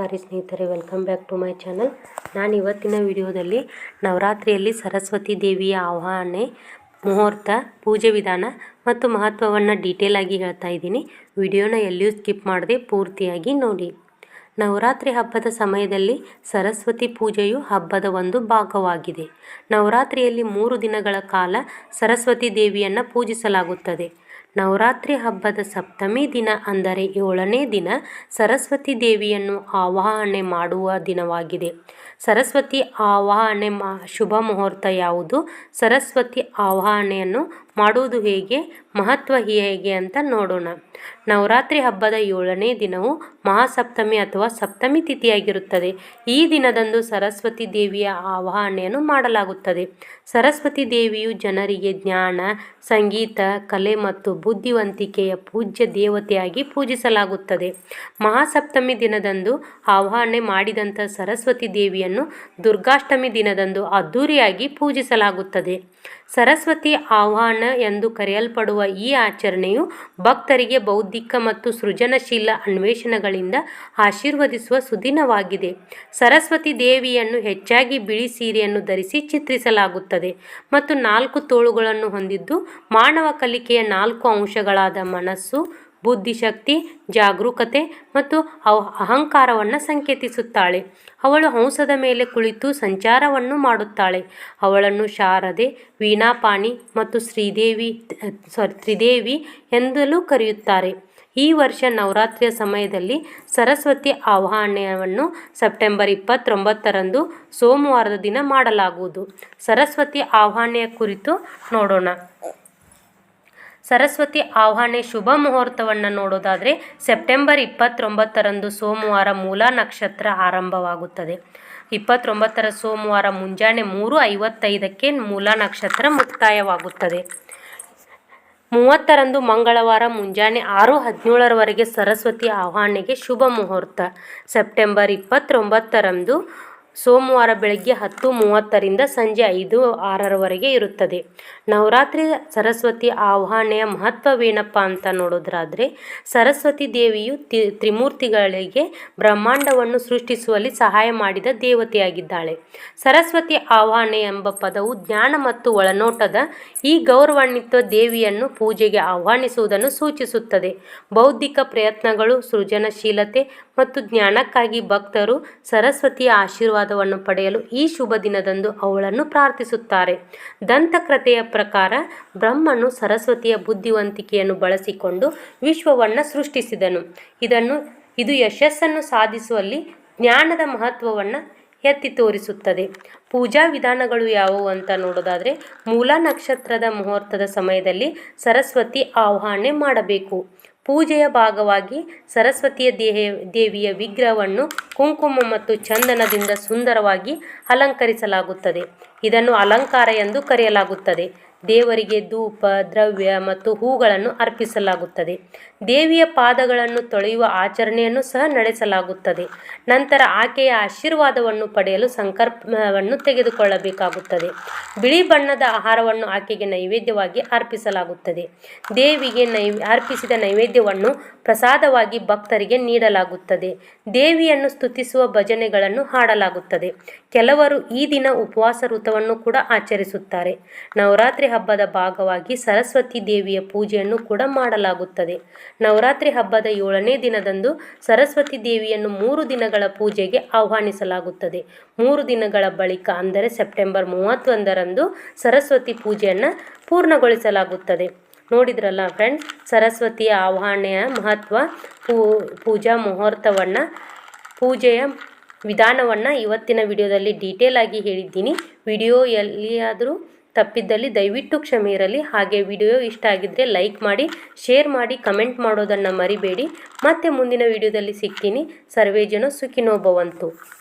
ನಮಸ್ಕಾರ ಸ್ನೇಹಿತರೆ welcome back to my channel ನಾನು ಇವತ್ತಿನ ವಿಡಿಯೋದಲ್ಲಿ ನವರಾತ್ರಿಯಲ್ಲಿ ಸರಸ್ವತಿ ದೇವಿಯ ಆವಾಹನೆ ಮುಹೂರ್ತ, ಪೂಜೆ ವಿಧಾನ ಮತ್ತು ಮಹತ್ವವನ್ನು ಡೀಟೇಲ್ ಆಗಿ ಹೇಳ್ತಾ ಇದ್ದೀನಿ. ವಿಡಿಯೋನ ಎಲ್ಲಿಯೂ ಸ್ಕಿಪ್ ಮಾಡದೆ ಪೂರ್ತಿಯಾಗಿ ನೋಡಿ. ನವರಾತ್ರಿ ಹಬ್ಬದ ಸಮಯದಲ್ಲಿ ಸರಸ್ವತಿ ಪೂಜೆಯು ಹಬ್ಬದ ಒಂದು ಭಾಗವಾಗಿದೆ. ನವರಾತ್ರಿಯಲ್ಲಿ ಮೂರು ದಿನಗಳ ಕಾಲ ಸರಸ್ವತಿ ದೇವಿಯನ್ನು ಪೂಜಿಸಲಾಗುತ್ತದೆ. ನವರಾತ್ರಿ ಹಬ್ಬದ ಸಪ್ತಮಿ ದಿನ ಅಂದರೆ ಏಳನೇ ದಿನ ಸರಸ್ವತಿ ದೇವಿಯನ್ನು ಆವಾಹನೆ ಮಾಡುವ ದಿನವಾಗಿದೆ. ಸರಸ್ವತಿ ಆವಾಹನೆ ಮಾ ಶುಭ ಮುಹೂರ್ತ ಯಾವುದು? ಸರಸ್ವತಿ ಆವಾಹನೆಯನ್ನು ಮಾಡುವುದು ಹೇಗೆ, ಮಹತ್ವ ಹೇಗೆ ಅಂತ ನೋಡೋಣ. ನವರಾತ್ರಿ ಹಬ್ಬದ ಏಳನೇ ದಿನವು ಮಹಾಸಪ್ತಮಿ ಅಥವಾ ಸಪ್ತಮಿ ತಿಥಿಯಾಗಿರುತ್ತದೆ. ಈ ದಿನದಂದು ಸರಸ್ವತಿ ದೇವಿಯ ಆವಾಹನೆಯನ್ನು ಮಾಡಲಾಗುತ್ತದೆ. ಸರಸ್ವತಿ ದೇವಿಯು ಜನರಿಗೆ ಜ್ಞಾನ, ಸಂಗೀತ, ಕಲೆ ಮತ್ತು ಬುದ್ಧಿವಂತಿಕೆಯ ಪೂಜ್ಯ ದೇವತೆಯಾಗಿ ಪೂಜಿಸಲಾಗುತ್ತದೆ. ಮಹಾಸಪ್ತಮಿ ದಿನದಂದು ಆವಾಹನೆ ಮಾಡಿದಂಥ ಸರಸ್ವತಿ ದೇವಿಯನ್ನು ದುರ್ಗಾಷ್ಟಮಿ ದಿನದಂದು ಅದ್ಧೂರಿಯಾಗಿ ಪೂಜಿಸಲಾಗುತ್ತದೆ. ಸರಸ್ವತಿ ಆಹ್ವಾನ ಎಂದು ಕರೆಯಲ್ಪಡುವ ಈ ಆಚರಣೆಯು ಭಕ್ತರಿಗೆ ಬೌದ್ಧಿಕ ಮತ್ತು ಸೃಜನಶೀಲ ಅನ್ವೇಷಣೆಗಳಿಂದ ಆಶೀರ್ವದಿಸುವ ಸುದಿನವಾಗಿದೆ. ಸರಸ್ವತಿ ದೇವಿಯನ್ನು ಹೆಚ್ಚಾಗಿ ಬಿಳಿ ಸೀರೆಯನ್ನು ಧರಿಸಿ ಚಿತ್ರಿಸಲಾಗುತ್ತದೆ ಮತ್ತು ನಾಲ್ಕು ತೋಳುಗಳನ್ನು ಹೊಂದಿದ್ದು ಮಾನವ ಕಲಿಕೆಯ ನಾಲ್ಕು ಅಂಶಗಳಾದ ಮನಸ್ಸು ಬುದ್ಧಿಶಕ್ತಿ, ಜಾಗರೂಕತೆ ಮತ್ತು ಅಹಂಕಾರವನ್ನು ಸಂಕೇತಿಸುತ್ತಾಳೆ. ಅವಳು ಹಂಸದ ಮೇಲೆ ಕುಳಿತು ಸಂಚಾರವನ್ನು ಮಾಡುತ್ತಾಳೆ. ಅವಳನ್ನು ಶಾರದೆ, ವೀಣಾಪಾಣಿ ಮತ್ತು ಶ್ರೀದೇವಿ ಸಾರಿ ತ್ರಿದೇವಿ ಎಂದಲೂ ಕರೆಯುತ್ತಾರೆ. ಈ ವರ್ಷ ನವರಾತ್ರಿಯ ಸಮಯದಲ್ಲಿ ಸರಸ್ವತಿ ಆವಾಹನೆಯನ್ನು ಸೆಪ್ಟೆಂಬರ್ ಇಪ್ಪತ್ತೊಂಬತ್ತರಂದು ಸೋಮವಾರದ ದಿನ ಮಾಡಲಾಗುವುದು. ಸರಸ್ವತಿ ಆವಾಹನೆಯ ಕುರಿತು ನೋಡೋಣ. ಸರಸ್ವತಿ ಆಹ್ವಾನೆ ಶುಭ ಮುಹೂರ್ತವನ್ನು ನೋಡೋದಾದರೆ ಸೆಪ್ಟೆಂಬರ್ ಇಪ್ಪತ್ತೊಂಬತ್ತರಂದು ಸೋಮವಾರ ಮೂಲ ನಕ್ಷತ್ರ ಆರಂಭವಾಗುತ್ತದೆ. ಇಪ್ಪತ್ತೊಂಬತ್ತರ ಸೋಮವಾರ ಮುಂಜಾನೆ ಮೂರು ಐವತ್ತೈದಕ್ಕೆ ಮೂಲ ನಕ್ಷತ್ರ ಮುಕ್ತಾಯವಾಗುತ್ತದೆ. ಮೂವತ್ತರಂದು ಮಂಗಳವಾರ ಮುಂಜಾನೆ ಆರು ಹದಿನೇಳರವರೆಗೆ ಸರಸ್ವತಿ ಆಹ್ವಾನೆಗೆ ಶುಭ ಮುಹೂರ್ತ. ಸೆಪ್ಟೆಂಬರ್ ಇಪ್ಪತ್ತೊಂಬತ್ತರಂದು ಸೋಮವಾರ ಬೆಳಗ್ಗೆ ಹತ್ತು ಮೂವತ್ತರಿಂದ ಸಂಜೆ ಐದು ಆರರವರೆಗೆ ಇರುತ್ತದೆ. ನವರಾತ್ರಿ ಸರಸ್ವತಿ ಆವಾಹನೆಯ ಮಹತ್ವವೇನಪ್ಪ ಅಂತ ನೋಡೋದ್ರಾದರೆ ಸರಸ್ವತಿ ದೇವಿಯು ತ್ರಿಮೂರ್ತಿಗಳಿಗೆ ಬ್ರಹ್ಮಾಂಡವನ್ನು ಸೃಷ್ಟಿಸುವಲ್ಲಿ ಸಹಾಯ ಮಾಡಿದ ದೇವತೆಯಾಗಿದ್ದಾಳೆ. ಸರಸ್ವತಿ ಆವಾಹನೆ ಎಂಬ ಪದವು ಜ್ಞಾನ ಮತ್ತು ಒಳನೋಟದ ಈ ಗೌರವಾನ್ವಿತ ದೇವಿಯನ್ನು ಪೂಜೆಗೆ ಆಹ್ವಾನಿಸುವುದನ್ನು ಸೂಚಿಸುತ್ತದೆ. ಬೌದ್ಧಿಕ ಪ್ರಯತ್ನಗಳು, ಸೃಜನಶೀಲತೆ ಮತ್ತು ಜ್ಞಾನಕ್ಕಾಗಿ ಭಕ್ತರು ಸರಸ್ವತಿಯ ಆಶೀರ್ವಾದವನ್ನು ಪಡೆಯಲು ಈ ಶುಭ ದಿನದಂದು ಅವಳನ್ನು ಪ್ರಾರ್ಥಿಸುತ್ತಾರೆ. ದಂತಕೃತೆಯ ಪ್ರಕಾರ ಬ್ರಹ್ಮನು ಸರಸ್ವತಿಯ ಬುದ್ಧಿವಂತಿಕೆಯನ್ನು ಬಳಸಿಕೊಂಡು ವಿಶ್ವವನ್ನು ಸೃಷ್ಟಿಸಿದನು. ಇದನ್ನು, ಇದು ಯಶಸ್ಸನ್ನು ಸಾಧಿಸುವಲ್ಲಿ ಜ್ಞಾನದ ಮಹತ್ವವನ್ನು ಎತ್ತಿ ತೋರಿಸುತ್ತದೆ. ಪೂಜಾ ವಿಧಾನಗಳು ಯಾವುವು ಅಂತ ನೋಡೋದಾದರೆ, ಮೂಲ ನಕ್ಷತ್ರದ ಮುಹೂರ್ತದ ಸಮಯದಲ್ಲಿ ಸರಸ್ವತಿ ಆಹ್ವಾನೆ ಮಾಡಬೇಕು. ಪೂಜೆಯ ಭಾಗವಾಗಿ ಸರಸ್ವತಿಯ ದೇಹ, ದೇವಿಯ ವಿಗ್ರಹವನ್ನು ಕುಂಕುಮ ಮತ್ತು ಚಂದನದಿಂದ ಸುಂದರವಾಗಿ ಅಲಂಕರಿಸಲಾಗುತ್ತದೆ. ಇದನ್ನು ಅಲಂಕಾರ ಎಂದು ಕರೆಯಲಾಗುತ್ತದೆ. ದೇವರಿಗೆ ಧೂಪ, ದ್ರವ್ಯ ಮತ್ತು ಹೂಗಳನ್ನು ಅರ್ಪಿಸಲಾಗುತ್ತದೆ. ದೇವಿಯ ಪಾದಗಳನ್ನು ತೊಳೆಯುವ ಆಚರಣೆಯನ್ನು ಸಹ ನಡೆಸಲಾಗುತ್ತದೆ. ನಂತರ ಆಕೆಯ ಆಶೀರ್ವಾದವನ್ನು ಪಡೆಯಲು ಸಂಕಲ್ಪವನ್ನು ತೆಗೆದುಕೊಳ್ಳಬೇಕಾಗುತ್ತದೆ. ಬಿಳಿ ಬಣ್ಣದ ಆಹಾರವನ್ನು ಆಕೆಗೆ ನೈವೇದ್ಯವಾಗಿ ಅರ್ಪಿಸಲಾಗುತ್ತದೆ. ದೇವಿಗೆ ನೈ, ಅರ್ಪಿಸಿದ ನೈವೇದ್ಯವನ್ನು ಪ್ರಸಾದವಾಗಿ ಭಕ್ತರಿಗೆ ನೀಡಲಾಗುತ್ತದೆ. ದೇವಿಯನ್ನು ಸ್ತುತಿಸುವ ಭಜನೆಗಳನ್ನು ಹಾಡಲಾಗುತ್ತದೆ. ಕೆಲವರು ಈ ದಿನ ಉಪವಾಸ ವೃತವನ್ನು ಕೂಡ ಆಚರಿಸುತ್ತಾರೆ. ನವರಾತ್ರಿ ಹಬ್ಬದ ಭಾಗವಾಗಿ ಸರಸ್ವತಿ ದೇವಿಯ ಪೂಜೆಯನ್ನು ಕೂಡ ಮಾಡಲಾಗುತ್ತದೆ. ನವರಾತ್ರಿ ಹಬ್ಬದ ಏಳನೇ ದಿನದಂದು ಸರಸ್ವತಿ ದೇವಿಯನ್ನು ಮೂರು ದಿನಗಳ ಪೂಜೆಗೆ ಆಹ್ವಾನಿಸಲಾಗುತ್ತದೆ. ಮೂರು ದಿನಗಳ ಬಳಿಕ, ಅಂದರೆ ಸೆಪ್ಟೆಂಬರ್ ಮೂವತ್ತೊಂದರಂದು ಸರಸ್ವತಿ ಪೂಜೆಯನ್ನು ಪೂರ್ಣಗೊಳಿಸಲಾಗುತ್ತದೆ. ನೋಡಿದ್ರಲ್ಲ ಫ್ರೆಂಡ್ಸ್, ಸರಸ್ವತಿಯ ಆಹ್ವಾನೆಯ ಮಹತ್ವ, ಪೂ, ಪೂಜಾ ಮುಹೂರ್ತವನ್ನು, ಪೂಜೆಯ ವಿಧಾನವನ್ನು ಇವತ್ತಿನ ವಿಡಿಯೋದಲ್ಲಿ ಡೀಟೇಲ್ ಆಗಿ ಹೇಳಿದ್ದೀನಿ. ವಿಡಿಯೋ ಎಲ್ಲಿಯಾದರೂ ತಪ್ಪಿದ್ದಲ್ಲಿ ದಯವಿಟ್ಟು ಕ್ಷಮೆ ಇರಲಿ. ಹಾಗೆ ವಿಡಿಯೋ ಇಷ್ಟ ಆಗಿದ್ದರೆ ಲೈಕ್ ಮಾಡಿ, ಶೇರ್ ಮಾಡಿ, ಕಮೆಂಟ್ ಮಾಡೋದನ್ನು ಮರಿಬೇಡಿ. ಮತ್ತೆ ಮುಂದಿನ ವಿಡಿಯೋದಲ್ಲಿ ಸಿಗ್ತೀನಿ. ಸರ್ವೇ ಜನ ಸುಖಿನೋ ಭವಂತು